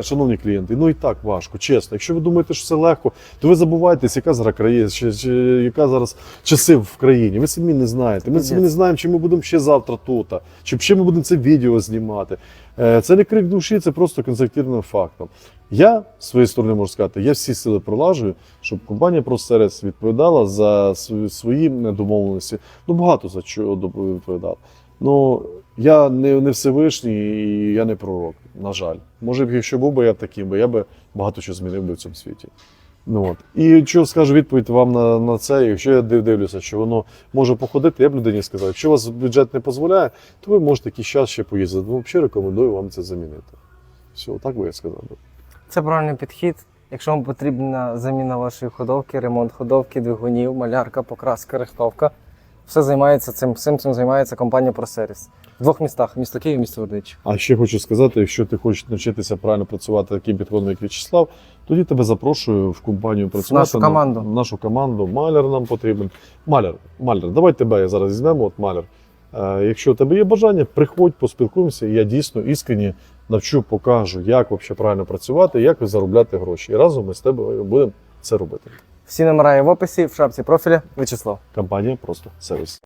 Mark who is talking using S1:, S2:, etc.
S1: Шановні клієнти, ну і так важко, чесно. Якщо ви думаєте, що це легко, то ви забуваєтесь, яка зараз країна, чи, чи, яка зараз часи в країні. Ви самі не знаєте. Ми самі не знаємо, чи ми будемо ще завтра тут, чи ще ми будемо це відео знімати. Е, Це не крик душі, це просто констативним фактом. Я з своєї сторони можу сказати, я всі сили пролажую, щоб компанія ProService відповідала за свої, свої домовленості. Ну багато за чого відповідала. Ну я не, не Всевишній і я не пророк, на жаль. Може б, якщо був би я таким, би, я би багато чого змінив би в цьому світі. Ну, от. І що скажу відповідь вам на, на це, якщо я див- дивлюся, що воно може походити, я б людині сказав, якщо у вас бюджет не дозволяє, то ви можете якийсь час ще поїздити. Ну, взагалі рекомендую вам це замінити. Все, так би я сказав.
S2: Це правильний підхід. Якщо вам потрібна заміна вашої ходовки, ремонт ходовки, двигунів, малярка, покраска, рихтовка, все займається цим, всім цим займається компанія ProService. В двох містах: місто Київ, місто Вердич.
S1: А ще хочу сказати, якщо ти хочеш навчитися правильно працювати таким підходом, як В'ячеслав, тоді тебе запрошую в компанію працювати.
S2: нашу команду.
S1: в нашу команду. Маляр нам потрібен. Маляр, маляр, давай тебе я зараз візьмемо, от маляр. Е, якщо у тебе є бажання, приходь, поспілкуємося, я дійсно іскренні навчу, покажу, як взагалі правильно працювати, як заробляти гроші. І разом ми з тобою будемо це робити.
S2: Всі номера є в описі, в шапці профіля. Вячеслав.
S1: Компанія просто сервіс.